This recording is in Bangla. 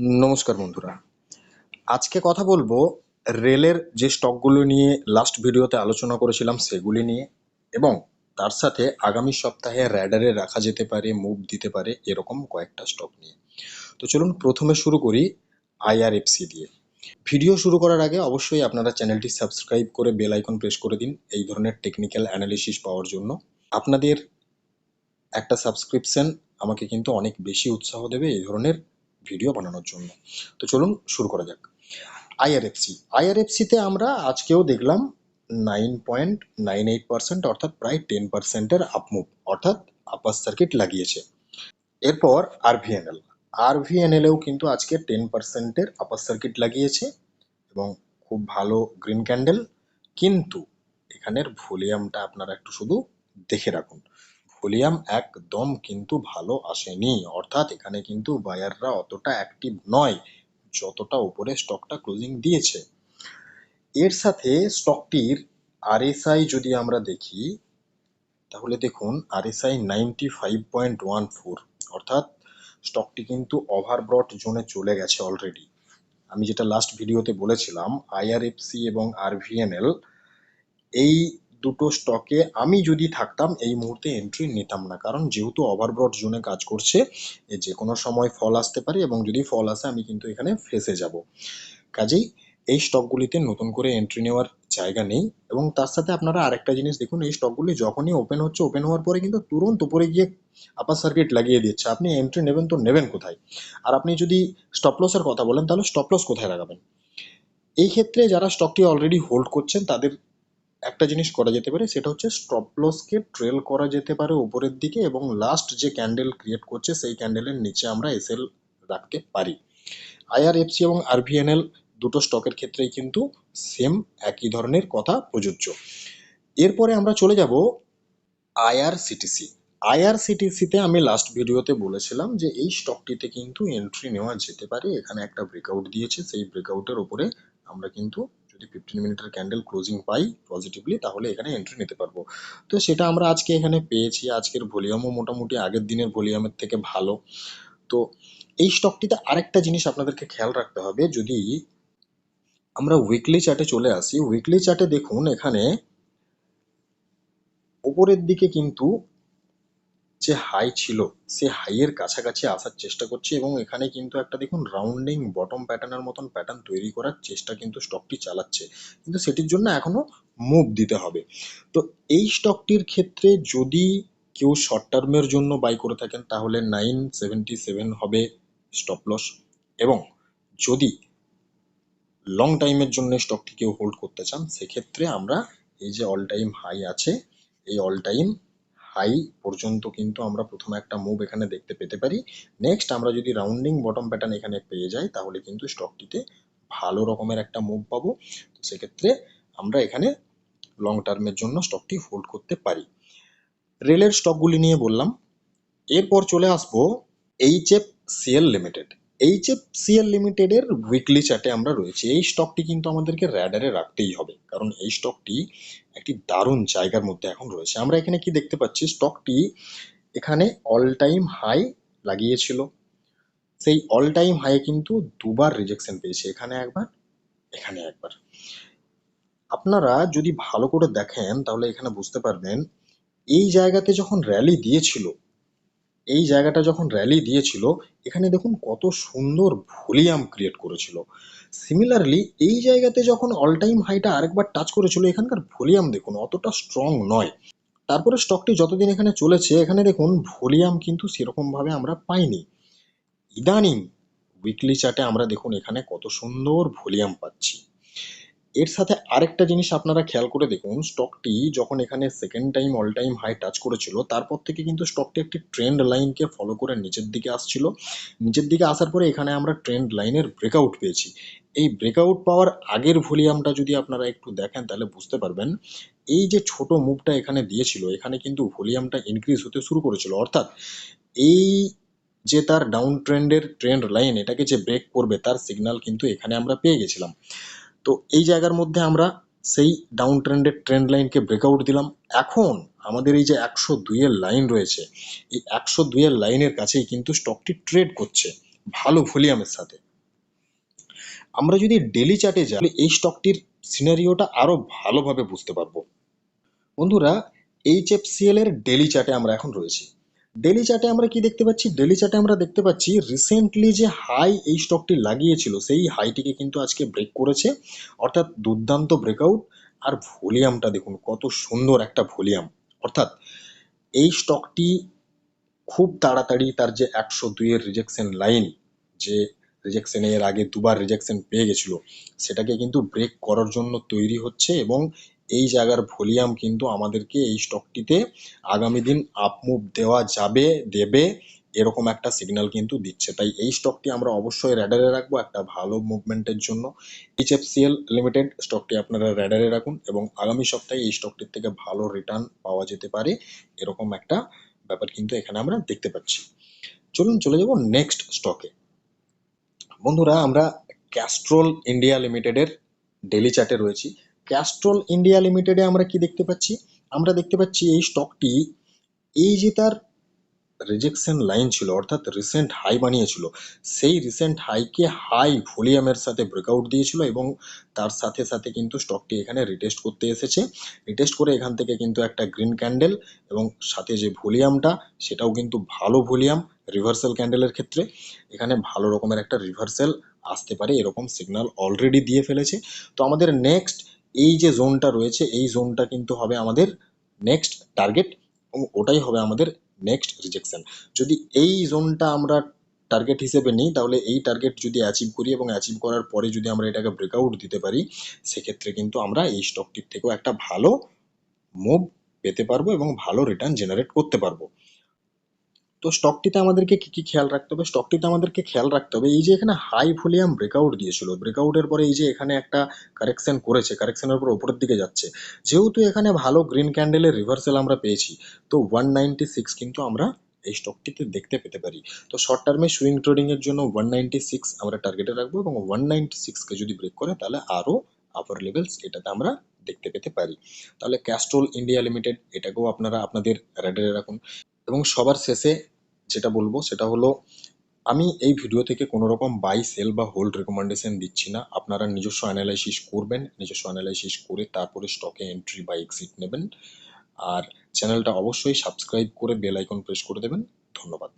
নমস্কার বন্ধুরা। আজকে কথা বলব রেলের যে স্টকগুলো নিয়ে লাস্ট ভিডিওতে আলোচনা করেছিলাম সেগুলি নিয়ে এবং তার সাথে আগামী সপ্তাহে র্যাডারে রাখা যেতে পারে মুভ দিতে পারে এরকম কয়েকটা স্টক নিয়ে। তো চলুন প্রথমে শুরু করি আইআরএফসি দিয়ে। ভিডিও শুরু করার আগে অবশ্যই আপনারা চ্যানেলটি সাবস্ক্রাইব করে বেল আইকন প্রেস করে দিন এই ধরনের টেকনিক্যাল অ্যানালিসিস পাওয়ার জন্য। আপনাদের একটা সাবস্ক্রিপশন আমাকে কিন্তু অনেক বেশি উৎসাহ দেবে এই ধরনের ভিডিও বানানোর জন্য। তো চলুন শুরু করা যাক। আইআরএফসি আইআরএফসিতে আমরা আজকেও দেখলাম nine point nine eight percent অর্থাৎ প্রায় টেন পার্সেন্টের আপমুভ অর্থাৎ আপার সার্কিট লাগিয়েছে। এরপর আরভিএনএল আরভিএনএলেও কিন্তু আজকে টেন পার্সেন্টের আপার সার্কিট লাগিয়েছে এবং খুব ভালো গ্রিন ক্যান্ডেল কিন্তু এখানের ভলিউমটা আপনারা একটু শুধু দেখে রাখুন। ভলিউম একদম কিন্তু ভালো আসেনি। অর্থাৎ এখানে কিন্তু বায়াররা অতটা অ্যাক্টিভ নয়, যতটা উপরে স্টকটা ক্লোজিং দিয়েছে। এর সাথে স্টকটির আরএসআই যদি আমরা দেখি, তাহলে দেখুন RSI ninety five point one four অর্থাৎ স্টকটি কিন্তু ওভারব্রট জোনে চলে গেছে অলরেডি আমি যেটা লাস্ট ভিডিওতে বলেছিলাম আইআরএফসি এবং আরভিএনএল এই দুটো স্টকে আমি যদি থাকতাম, এই মুহূর্তে এন্ট্রি নিতাম না। কারণ যেহেতু ওভারব্রড জোনে কাজ করছে যে কোনো সময় ফল আসতে পারে এবং যদি ফল আসে, আমি কিন্তু এখানে ফেসে যাব। কাজেই এই স্টকগুলিতে নতুন করে এন্ট্রি নেওয়ার জায়গা নেই এবং তার সাথে আপনারা আরেকটা জিনিস দেখুন, এই স্টকগুলি যখনই ওপেন হচ্ছে ওপেন হওয়ার পরে কিন্তু তুরন্ত উপরে গিয়ে আপার সার্কিট লাগিয়ে দিচ্ছে। আপনি এন্ট্রি নেবেন তো নেবেন কোথায়? আর আপনি যদি স্টপ লসের কথা বলেন, তাহলে স্টপ লস কোথায় লাগাবেন? এই ক্ষেত্রে যারা স্টকটি অলরেডি হোল্ড করছেন, তাদের একটা জিনিস করা যেতে পারে, সেটা হচ্ছে স্টপ লসকে ট্রেল করা যেতে পারে উপরের দিকে এবং লাস্ট যে ক্যান্ডেল ক্রিয়েট করছে, সেই ক্যান্ডেলের নিচে আমরা এসএল রাখতে পারি। আইআরএফসি এবং আরভিএনএল দুটো স্টকের ক্ষেত্রেই কিন্তু সেম একই ধরনের কথা প্রযোজ্য। এরপরে আমরা চলে যাব আইআরসিটিসি আইআরসিটিসিতে আমি লাস্ট ভিডিওতে বলেছিলাম যে এই স্টকটিতে কিন্তু এন্ট্রি নেওয়া যেতে পারে। এখানে একটা ব্রেকআউট দিয়েছে, সেই ব্রেকআউটের উপরে আমরা কিন্তু যদি ফিফটিন মিনিটের ক্যান্ডেল ক্লোজিং পাই পজিটিভলি তাহলে এখানে এন্ট্রি নিতে পারব। তো সেটা আমরা আজকে এখানে পেয়েছি। আজকের ভলিউমও মোটামুটি আগের দিনের ভলিউমের থেকে ভালো। তো এই স্টকটিতে আরেকটা জিনিস আপনাদেরকে খেয়াল রাখতে হবে। যদি আমরা উইকলি চার্টে চলে আসি উইকলি চার্টে দেখুন, এখানে ওপরের দিকে কিন্তু যে হাই ছিল, সে হাইয়ের কাছাকাছি আসার চেষ্টা করছে এবং এখানে কিন্তু একটা দেখুন রাউন্ডিং বটম প্যাটার্নের মতন প্যাটার্ন তৈরি করার চেষ্টা কিন্তু স্টকটি চালাচ্ছে। কিন্তু সেটির জন্য এখনও মুভ দিতে হবে। তো এই স্টকটির ক্ষেত্রে যদি কেউ শর্ট টার্মের জন্য বাই করে থাকেন, তাহলে নাইন সেভেন্টি সেভেন হবে স্টপ লস এবং যদি লং টাইমের জন্য স্টকটি কেউ হোল্ড করতে চান, সেক্ষেত্রে আমরা এই যে অল টাইম হাই আছে, এই অল টাইম হাই পর্যন্ত কিন্তু আমরা প্রথমে একটা মুভ এখানে দেখতে পেতে পারি। নেক্সট আমরা যদি রাউন্ডিং বটম প্যাটার্ন এখানে পেয়ে যাই, তাহলে কিন্তু স্টকটিতে ভালো রকমের একটা মুভ পাবো। তো সেক্ষেত্রে আমরা এখানে লং টার্মের জন্য স্টকটি হোল্ড করতে পারি। রেলের স্টকগুলি নিয়ে বললাম। এরপর চলে আসব H F CL limited H F CL লিমিটেডের উইকলি চার্টে আমরা রয়েছি। এই স্টকটি কিন্তু আমাদেরকে র্যাডারে রাখতেই হবে। কারণ এই স্টকটি একটি দারুণ জায়গার মধ্যে এখন রয়েছে। আমরা এখানে কি দেখতে পাচ্ছি? স্টকটি এখানে অল টাইম হাই লাগিয়েছিল। সেই অল টাইম হাই কিন্তু দুবার রিজেকশন পেয়েছে। এখানে একবার এখানে একবার। আপনারা যদি ভালো করে দেখেন, তাহলে এখানে বুঝতে পারবেন, এই জায়গাতে যখন র্যালি দিয়েছিল এই জায়গাটা যখন র্যালি দিয়েছিল, এখানে দেখুন কত সুন্দর ভলিউম ক্রিয়েট করেছিল। সিমিলারলি এই জায়গাতে যখন অল টাইম হাইটা আরেকবার টাচ করেছিল, এখানকার ভলিউম দেখুন অতটা স্ট্রং নয়। তারপরে স্টকটি যতদিন এখানে চলেছে, এখানে দেখুন ভলিউম কিন্তু সেরকমভাবে আমরা পাইনি। ইদানিং উইকলি চার্টে আমরা দেখুন এখানে কত সুন্দর ভলিউম পাচ্ছি। এর সাথে আরেকটা জিনিস আপনারা খেয়াল করে দেখুন স্টকটি যখন এখানে second time all time high touch করেছিল, তারপর থেকে কিন্তু স্টকটি একটি ট্রেন্ড লাইনকে ফলো করে নিচের দিকে আসছিল। নিচের দিকে আসার পরে এখানে আমরা ট্রেন্ড লাইনের ব্রেকআউট পেয়েছি। এই ব্রেকআউট পাওয়ার আগের ভলিউমটা যদি আপনারা একটু দেখেন, তাহলে বুঝতে পারবেন, এই যে ছোট মুভটা এখানে দিয়েছিল, এখানে কিন্তু ভলিউমটা ইনক্রিজ হতে শুরু করেছিল। অর্থাৎ এই যে তার ডাউন ট্রেন্ডের ট্রেন্ড লাইন এটাকে যে ব্রেক করবে, তার সিগন্যাল কিন্তু এখানে আমরা পেয়ে গেছিলাম। তো এই জায়গার মধ্যে আমরা সেই ডাউন ট্রেন্ডের ট্রেন্ড লাইনকে ব্রেকআউট দিলাম। এখন আমাদের এই যে একশো দুইয়ের লাইন রয়েছে, এই একশো দুইয়ের লাইনের কাছেই কিন্তু স্টকটি ট্রেড করছে ভালো ভলিউমের সাথে। আমরা যদি ডেলি চার্টে যাই তাহলে এই স্টকটির সিনারিওটা আরও ভালোভাবে বুঝতে পারব। বন্ধুরা এইচএফসিএল এর ডেলি চার্টে আমরা এখন রয়েছি। ডেলি চার্টে আমরা কি দেখতে পাচ্ছি? ডেলি চার্টে আমরা দেখতে পাচ্ছি রিসেন্টলি যে হাই এই স্টকটি লাগিয়েছিল, সেই হাইটিকে কিন্তু আজকে ব্রেক করেছে। অর্থাৎ দুর্দান্ত ব্রেকআউট আর ভলিউমটা দেখুন, কত সুন্দর একটা ভলিউম অর্থাৎ এই স্টকটি খুব তাড়াতাড়ি তার যে একশো দুইয়ের রিজেকশন লাইন যে রিজেকশন এর আগে দুবার রিজেকশন পেয়ে গেছিল, সেটাকে কিন্তু ব্রেক করার জন্য তৈরি হচ্ছে এবং এই জায়গার ভলিউম কিন্তু আমাদেরকে এই স্টকটিতে আগামী দিন আপমুভ দেওয়া যাবে, দেবে, এরকম একটা সিগন্যাল কিন্তু দিচ্ছে। তাই এই স্টকটি আমরা অবশ্যই র্যাডারে রাখব একটা ভালো মুভমেন্টের জন্য। এইচএফসিএল লিমিটেড স্টকটি আপনারা র্যাডারে রাখুন এবং আগামী সপ্তাহে এই স্টকটির থেকে ভালো রিটার্ন পাওয়া যেতে পারে, এরকম একটা ব্যাপার কিন্তু এখানে আমরা দেখতে পাচ্ছি। চলুন চলে যাব নেক্সট স্টকে বন্ধুরা, আমরা ক্যাস্ট্রোল ইন্ডিয়া লিমিটেডের ডেলি চার্টে রয়েছি। ক্যাস্ট্রোল ইন্ডিয়া লিমিটেডে আমরা কি দেখতে পাচ্ছি? আমরা দেখতে পাচ্ছি এই স্টকটি এই যে তার রিজেকশন লাইন ছিল, অর্থাৎ রিসেন্ট হাই বানিয়েছিল, সেই রিসেন্ট হাইকে হাই ভলিউমের সাথে ব্রেকআউট দিয়েছিল এবং তার সাথে সাথে কিন্তু স্টকটি এখানে রিটেস্ট করতে এসেছে। রিটেস্ট করে এখান থেকে কিন্তু একটা গ্রিন ক্যান্ডেল এবং সাথে যে ভলিউমটা সেটাও কিন্তু ভালো ভলিউম রিভার্সাল ক্যান্ডেলের ক্ষেত্রে। এখানে ভালো রকমের একটা রিভার্সাল আসতে পারে, এরকম সিগন্যাল অলরেডি দিয়ে ফেলেছে। তো আমাদের নেক্সট এই যে জোনটা রয়েছে, এই জোনটা কিন্তু হবে আমাদের নেক্সট টার্গেট এবং ওটাই হবে আমাদের নেক্সট রিজেকশন যদি এই জোনটা আমরা টার্গেট হিসেবে নিই, তাহলে এই টার্গেট যদি অ্যাচিভ করি এবং অ্যাচিভ করার পরে যদি আমরা এটাকে ব্রেকআউট দিতে পারি, সেক্ষেত্রে কিন্তু আমরা এই স্টকটির থেকেও একটা ভালো মুভ পেতে পারব এবং ভালো রিটার্ন জেনারেট করতে পারব। তো স্টকটিতে আমাদেরকে কি কি খেয়াল রাখতে হবে? স্টকটিতে আমাদেরকে খেয়াল রাখতে হবে এই যে এখানে হাই ভলিউম ব্রেকআউট দিয়েছিল। ব্রেকআউটের পরে এই যে এখানে একটা কারেকশন করেছে কারেকশনের পর উপরের দিকে যাচ্ছে। যেহেতু এখানে ভালো গ্রিন ক্যান্ডেলের রিভার্সাল আমরা পেয়েছি, তো ওয়ান নাইনটি সিক্স কিন্তু আমরা এই স্টকটিতে দেখতে পেতে পারি। তো শর্ট টার্মে সুইং ট্রেডিং এর জন্য ওয়ান নাইনটি সিক্স আমরা টার্গেটে রাখব এবং ওয়ান নাইনটি সিক্সকে যদি ব্রেক করে তাহলে আরও আপার লেভেলস এটাতে আমরা দেখতে পেতে পারি। তাহলে ক্যাস্ট্রোল ইন্ডিয়া লিমিটেড এটাকেও আপনারা, আপনাদের র্যাডারে রাখুন। এবং সবার শেষে যেটা বলব সেটা হলো, আমি এই ভিডিও থেকে কোনো রকম বাই সেল বা হোল্ড রেকমেন্ডেশন দিচ্ছি না। আপনারা নিজস্ব অ্যানালাইসিস করবেন, নিজস্ব অ্যানালাইসিস করে তারপরে স্টকে এন্ট্রি বা এক্সিট নেবেন। আর চ্যানেলটা অবশ্যই সাবস্ক্রাইব করে বেল আইকন প্রেস করে দেবেন। ধন্যবাদ।